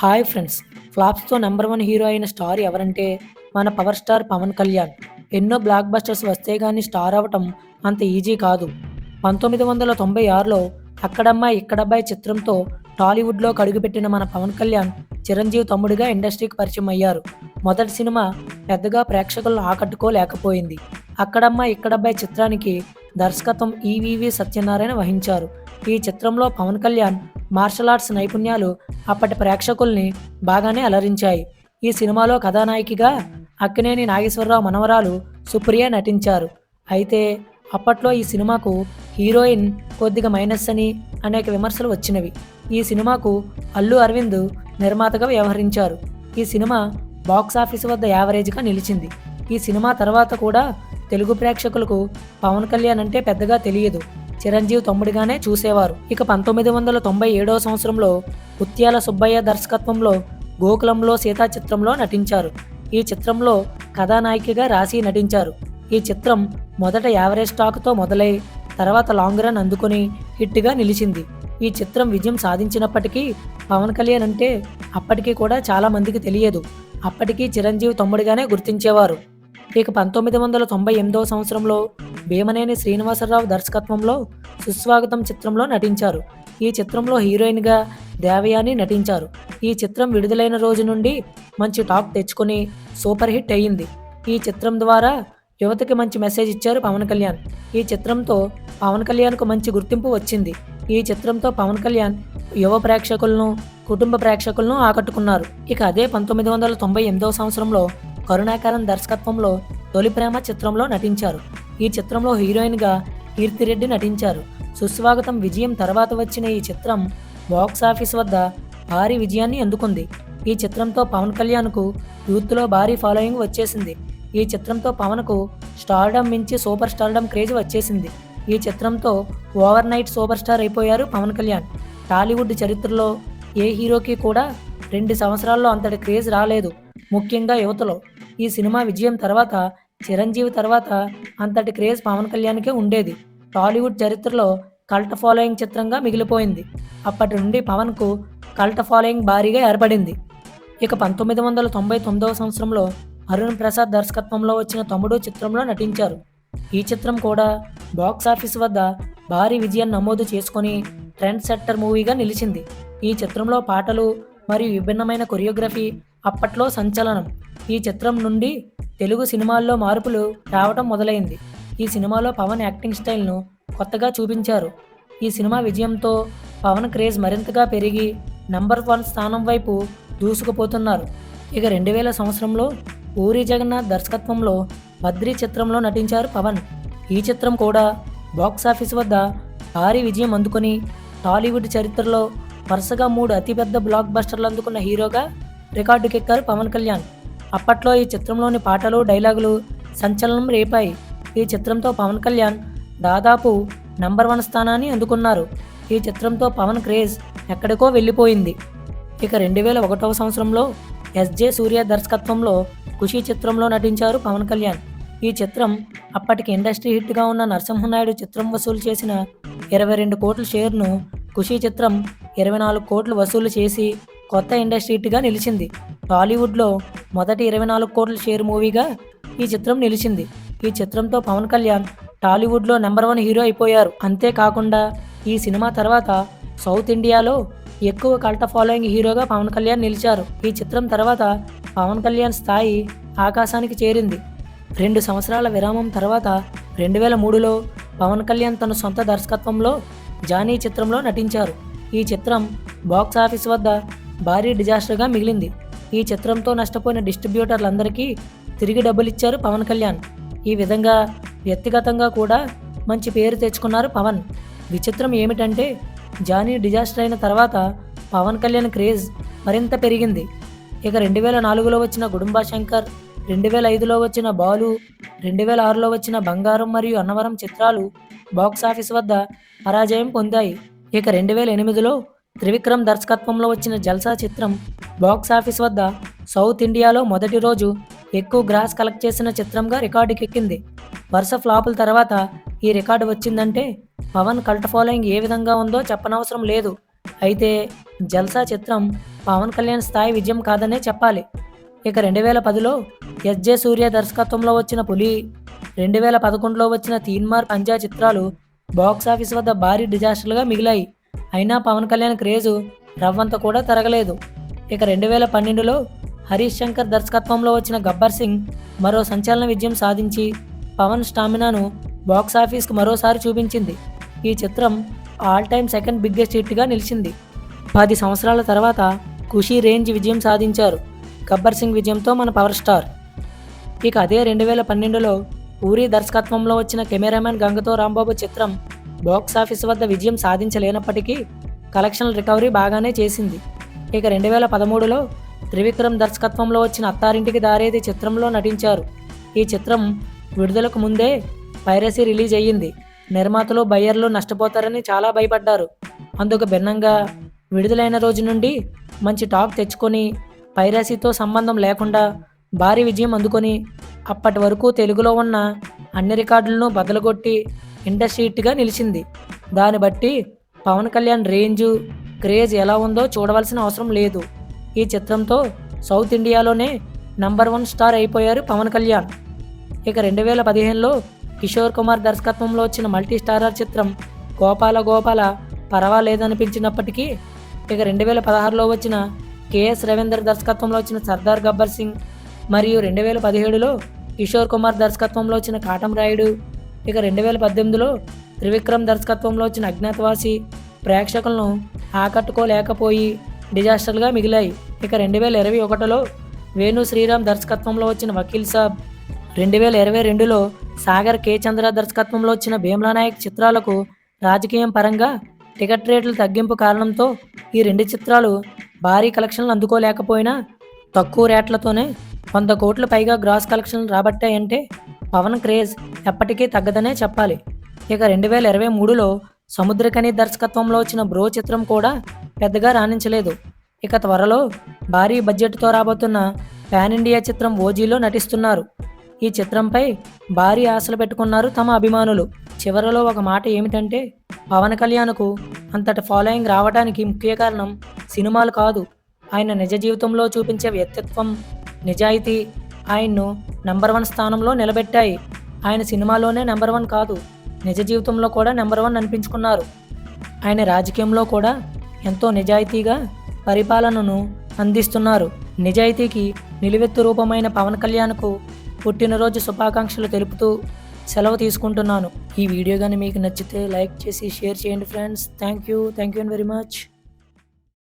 Hi friends ఫ్లాప్స్తో number one hero అయిన star ఎవరంటే మన పవర్ స్టార్ పవన్ కళ్యాణ్. ఎన్నో బ్లాక్ బస్టర్స్ వస్తే గానీ స్టార్ అవ్వటం అంత ఈజీ కాదు. పంతొమ్మిది వందల తొంభై ఆరులో అక్కడమ్మాయి ఇక్కడబ్బాయి చిత్రంతో టాలీవుడ్లో కడుగుపెట్టిన మన పవన్ కళ్యాణ్ చిరంజీవి తమ్ముడిగా ఇండస్ట్రీకి పరిచయం అయ్యారు. మొదటి సినిమా పెద్దగా ప్రేక్షకులను ఆకట్టుకోలేకపోయింది. అక్కడమ్మాయి ఇక్కడబ్బాయి చిత్రానికి దర్శకత్వం ఈవీవి సత్యనారాయణ వహించారు. ఈ చిత్రంలో పవన్ కళ్యాణ్ మార్షల్ ఆర్ట్స్ నైపుణ్యాలు అప్పటి ప్రేక్షకుల్ని బాగానే అలరించాయి. ఈ సినిమాలో కథానాయికగా అక్కినేని నాగేశ్వరరావు మనవరాలు సుప్రియ నటించారు. అయితే అప్పట్లో ఈ సినిమాకు హీరోయిన్ కొద్దిగా మైనస్ అని అనేక విమర్శలు వచ్చినవి. ఈ సినిమాకు అల్లు అరవింద్ నిర్మాతగా వ్యవహరించారు. ఈ సినిమా బాక్స్ ఆఫీస్ వద్ద యావరేజ్గా నిలిచింది. ఈ సినిమా తర్వాత కూడా తెలుగు ప్రేక్షకులకు పవన్ కళ్యాణ్ అంటే పెద్దగా తెలియదు. చిరంజీవి తమ్ముడిగానే చూసేవారు. ఇక పంతొమ్మిది వందల తొంభై ఏడవ సంవత్సరంలో ముత్యాల సుబ్బయ్య దర్శకత్వంలో గోకులంలో సీతా చిత్రంలో నటించారు. ఈ చిత్రంలో కథానాయికగా రాసి నటించారు. ఈ చిత్రం మొదట యావరేజ్ టాక్తో మొదలై తర్వాత లాంగ్ రన్ అందుకుని హిట్గా నిలిచింది. ఈ చిత్రం విజయం సాధించినప్పటికీ పవన్ కళ్యాణ్ అంటే అప్పటికీ కూడా చాలామందికి తెలియదు. అప్పటికీ చిరంజీవి తమ్ముడిగానే గుర్తించేవారు. ఇక పంతొమ్మిది వందల తొంభై ఎనిమిదవ సంవత్సరంలో భీమనేని శ్రీనివాసరావు దర్శకత్వంలో సుస్వాగతం చిత్రంలో నటించారు. ఈ చిత్రంలో హీరోయిన్గా దేవయాని నటించారు. ఈ చిత్రం విడుదలైన రోజు నుండి మంచి టాక్ తెచ్చుకొని సూపర్ హిట్ అయ్యింది. ఈ చిత్రం ద్వారా యువతకి మంచి మెసేజ్ ఇచ్చారు పవన్ కళ్యాణ్. ఈ చిత్రంతో పవన్ కళ్యాణ్కు మంచి గుర్తింపు వచ్చింది. ఈ చిత్రంతో పవన్ కళ్యాణ్ యువ ప్రేక్షకులను కుటుంబ ప్రేక్షకులను ఆకట్టుకున్నారు. ఇక అదే పంతొమ్మిది వందల తొంభై ఎనిమిదవ సంవత్సరంలో కరుణాకరన్ దర్శకత్వంలో తొలి ప్రేమ చిత్రంలో నటించారు. ఈ చిత్రంలో హీరోయిన్గా కీర్తిరెడ్డి నటించారు. సుస్వాగతం విజయం తర్వాత వచ్చిన ఈ చిత్రం బాక్స్ ఆఫీస్ వద్ద భారీ విజయాన్ని అందుకుంది. ఈ చిత్రంతో పవన్ కళ్యాణ్కు యూత్లో భారీ ఫాలోయింగ్ వచ్చేసింది. ఈ చిత్రంతో పవన్కు స్టార్డమ్ మించి సూపర్ స్టార్డమ్ క్రేజ్ వచ్చేసింది. ఈ చిత్రంతో ఓవర్ నైట్ సూపర్ స్టార్ అయిపోయారు పవన్ కళ్యాణ్. టాలీవుడ్ చరిత్రలో ఏ హీరోకి కూడా రెండు సంవత్సరాల్లో అంతటి క్రేజ్ రాలేదు. ముఖ్యంగా యువతలో. ఈ సినిమా విజయం తర్వాత చిరంజీవి తర్వాత అంతటి క్రేజ్ పవన్ కళ్యాణ్కే ఉండేది. టాలీవుడ్ చరిత్రలో కల్ట్ ఫాలోయింగ్ చిత్రంగా మిగిలిపోయింది. అప్పటి నుండి పవన్కు కల్ట్ ఫాలోయింగ్ భారీగా ఏర్పడింది. ఇక పంతొమ్మిది వందల తొంభై తొమ్మిదవ సంవత్సరంలో అరుణ్ ప్రసాద్ దర్శకత్వంలో వచ్చిన తమ్ముడు చిత్రంలో నటించారు. ఈ చిత్రం కూడా బాక్స్ ఆఫీస్ వద్ద భారీ విజయం నమోదు చేసుకొని ట్రెండ్ సెట్టర్ మూవీగా నిలిచింది. ఈ చిత్రంలో పాటలు మరియు విభిన్నమైన కొరియోగ్రఫీ అప్పట్లో సంచలనం. ఈ చిత్రం నుండి తెలుగు సినిమాల్లో మార్పులు రావటం మొదలైంది. ఈ సినిమాలో పవన్ యాక్టింగ్ స్టైల్ను కొత్తగా చూపించారు. ఈ సినిమా విజయంతో పవన్ క్రేజ్ మరింతగా పెరిగి నంబర్ వన్ స్థానం వైపు దూసుకుపోతున్నారు. ఇక రెండు వేల సంవత్సరంలో పూరి జగన్నాథ్ దర్శకత్వంలో బద్రీ చిత్రంలో నటించారు పవన్. ఈ చిత్రం కూడా బాక్స్ ఆఫీస్ వద్ద భారీ విజయం అందుకొని టాలీవుడ్ చరిత్రలో వరుసగా మూడు అతిపెద్ద బ్లాక్ బస్టర్లు అందుకున్న హీరోగా రికార్డుకెక్కారు పవన్ కళ్యాణ్. అప్పట్లో ఈ చిత్రంలోని పాటలు డైలాగులు సంచలనం రేపాయి. ఈ చిత్రంతో పవన్ కళ్యాణ్ దాదాపు నంబర్ వన్ స్థానాన్ని అందుకున్నారు. ఈ చిత్రంతో పవన్ క్రేజ్ ఎక్కడికో వెళ్ళిపోయింది. ఇక రెండు వేల ఒకటవ సంవత్సరంలో ఎస్జే సూర్య దర్శకత్వంలో ఖుషి చిత్రంలో నటించారు పవన్ కళ్యాణ్. ఈ చిత్రం అప్పటికి ఇండస్ట్రీ హిట్గా ఉన్న నరసింహనాయుడు చిత్రం వసూలు చేసిన ఇరవై రెండు కోట్ల షేర్ను ఖుషి చిత్రం ఇరవై నాలుగు కోట్లు వసూలు చేసి కొత్త ఇండస్ట్రీ హిట్గా నిలిచింది. టాలీవుడ్లో మొదటి ఇరవై నాలుగు కోట్ల షేర్ మూవీగా ఈ చిత్రం నిలిచింది. ఈ చిత్రంతో పవన్ కళ్యాణ్ టాలీవుడ్లో నెంబర్ వన్ హీరో అయిపోయారు. అంతేకాకుండా ఈ సినిమా తర్వాత సౌత్ ఇండియాలో ఎక్కువ కల్ట ఫాలోయింగ్ హీరోగా పవన్ కళ్యాణ్ నిలిచారు. ఈ చిత్రం తర్వాత పవన్ కళ్యాణ్ స్థాయి ఆకాశానికి చేరింది. రెండు సంవత్సరాల విరామం తర్వాత రెండు వేల మూడులో పవన్ కళ్యాణ్ తన సొంత దర్శకత్వంలో జానీ చిత్రంలో నటించారు. ఈ చిత్రం బాక్స్ ఆఫీస్ వద్ద భారీ డిజాస్టర్గా మిగిలింది. ఈ చిత్రంతో నష్టపోయిన డిస్ట్రిబ్యూటర్లందరికీ తిరిగి డబ్బులిచ్చారు పవన్ కళ్యాణ్. ఈ విధంగా వ్యక్తిగతంగా కూడా మంచి పేరు తెచ్చుకున్నారు పవన్. విచిత్రం ఏమిటంటే జానీ డిజాస్టర్ అయిన తర్వాత పవన్ కళ్యాణ్ క్రేజ్ మరింత పెరిగింది. ఇక రెండు వేల నాలుగులో వచ్చిన గుడుంబా శంకర్ రెండు వేల ఐదులో వచ్చిన బాలు రెండు వేల ఆరులో వచ్చిన బంగారం మరియు అన్నవరం చిత్రాలు బాక్స్ ఆఫీస్ వద్ద పరాజయం పొందాయి. ఇక రెండు వేల ఎనిమిదిలో త్రివిక్రమ్ దర్శకత్వంలో వచ్చిన జల్సా చిత్రం బాక్స్ ఆఫీస్ వద్ద సౌత్ ఇండియాలో మొదటి రోజు ఎక్కువ గ్రాస్ కలెక్ట్ చేసిన చిత్రంగా రికార్డుకెక్కింది. వరుస ఫ్లాపుల తర్వాత ఈ రికార్డు వచ్చిందంటే పవన్ కల్ట్ ఫాలోయింగ్ ఏ విధంగా ఉందో చెప్పనవసరం లేదు. అయితే జల్సా చిత్రం పవన్ కళ్యాణ్ స్థాయి విజయం కాదనే చెప్పాలి. ఇక రెండు వేల పదిలో ఎస్జే సూర్య దర్శకత్వంలో వచ్చిన పులి రెండు వేల పదకొండులో వచ్చిన తీన్మార్ పంజా చిత్రాలు బాక్స్ ఆఫీస్ వద్ద భారీ డిజాస్టర్లుగా మిగిలాయి. అయినా పవన్ కళ్యాణ్ క్రేజు రవ్వంత కూడా తరగలేదు. ఇక రెండు వేల పన్నెండులో హరీష్ శంకర్ దర్శకత్వంలో వచ్చిన గబ్బర్ సింగ్ మరో సంచలన విజయం సాధించి పవన్ స్టామినాను బాక్సాఫీస్కు మరోసారి చూపించింది. ఈ చిత్రం ఆల్ టైమ్ సెకండ్ బిగ్గెస్ట్ హిట్గా నిలిచింది. పది సంవత్సరాల తర్వాత ఖుషీ రేంజ్ విజయం సాధించారు. గబ్బర్ సింగ్ విజయంతో మన పవర్ స్టార్. ఇక అదే రెండు వేల పన్నెండులో పూరి దర్శకత్వంలో వచ్చిన కెమెరామెన్ గంగతో రాంబాబు చిత్రం బాక్స్ ఆఫీస్ వద్ద విజయం సాధించలేనప్పటికీ కలెక్షన్ రికవరీ బాగానే చేసింది. ఇక రెండు వేల పదమూడులో త్రివిక్రమ్ దర్శకత్వంలో వచ్చిన అత్తారింటికి దారేది చిత్రంలో నటించారు. ఈ చిత్రం విడుదలకు ముందే పైరసీ రిలీజ్ అయ్యింది. నిర్మాతలు బయ్యర్లు నష్టపోతారని చాలా భయపడ్డారు. అందుకు భిన్నంగా విడుదలైన రోజు నుండి మంచి టాక్ తెచ్చుకొని పైరసీతో సంబంధం లేకుండా భారీ విజయం అందుకొని అప్పటి వరకు తెలుగులో ఉన్న అన్ని రికార్డులను బదలగొట్టి ఇండస్ట్రీట్గా నిలిచింది. దాన్ని బట్టి పవన్ కళ్యాణ్ రేంజు క్రేజ్ ఎలా ఉందో చూడవలసిన అవసరం లేదు. ఈ చిత్రంతో సౌత్ ఇండియాలోనే నంబర్ వన్ స్టార్ అయిపోయారు పవన్ కళ్యాణ్. ఇక రెండు వేల పదిహేనులో కిషోర్ కుమార్ దర్శకత్వంలో వచ్చిన మల్టీ స్టారర్ చిత్రం గోపాల గోపాల పర్వాలేదనిపించినప్పటికీ ఇక రెండు వేల పదహారులో వచ్చిన కెఎస్ రవీందర్ దర్శకత్వంలో వచ్చిన సర్దార్ గబ్బర్ సింగ్ మరియు రెండు వేల పదిహేడులో కిషోర్ కుమార్ దర్శకత్వంలో వచ్చిన కాటం రాయుడు ఇక రెండు వేల పద్దెనిమిదిలో త్రివిక్రమ్ దర్శకత్వంలో వచ్చిన అజ్ఞాతవాసి ప్రేక్షకులను ఆకట్టుకోలేకపోయి డిజాస్టర్గా మిగిలాయి. ఇక రెండు వేల ఇరవై ఒకటిలో వేణు శ్రీరామ్ దర్శకత్వంలో వచ్చిన వకీల్ సాబ్ రెండు వేల ఇరవై రెండులో సాగర్ కే. చంద్ర దర్శకత్వంలో వచ్చిన భీమ్లా నాయక్ చిత్రాలకు రాజకీయం పరంగా టికెట్ రేట్లు తగ్గింపు కారణంతో ఈ రెండు చిత్రాలు భారీ కలెక్షన్లు అందుకోలేకపోయినా తక్కువ రేట్లతోనే వంద కోట్ల పైగా గ్రాస్ కలెక్షన్లు రాబట్టాయంటే పవన్ క్రేజ్ ఎప్పటికీ తగ్గదనే చెప్పాలి. ఇక రెండు వేల ఇరవై మూడులో సముద్రకని దర్శకత్వంలో వచ్చిన బ్రో చిత్రం కూడా పెద్దగా రాణించలేదు. ఇక త్వరలో భారీ బడ్జెట్తో రాబోతున్న పాన్ ఇండియా చిత్రం ఓజీలో నటిస్తున్నారు. ఈ చిత్రంపై భారీ ఆశలు పెట్టుకున్నారు తమ అభిమానులు. చివరలో ఒక మాట ఏమిటంటే పవన్ కళ్యాణ్కు అంతటి ఫాలోయింగ్ రావడానికి ముఖ్య కారణం సినిమాలు కాదు. ఆయన నిజ జీవితంలో చూపించే వ్యక్తిత్వం నిజాయితీ ఆయన్ను నెంబర్ వన్ స్థానంలో నిలబెట్టాయి. ఆయన సినిమాలోనే నెంబర్ వన్ కాదు నిజ జీవితంలో కూడా నెంబర్ వన్ అనిపించుకున్నారు. ఆయన రాజకీయంలో కూడా ఎంతో నిజాయితీగా పరిపాలనను అందిస్తున్నారు. నిజాయితీకి నిలువెత్తు రూపమైన పవన్ కళ్యాణ్కు పుట్టినరోజు శుభాకాంక్షలు తెలుపుతూ సెలవు తీసుకుంటున్నాను. ఈ వీడియో కానీ మీకు నచ్చితే లైక్ చేసి షేర్ చేయండి friends. Thank you. Thank you very much.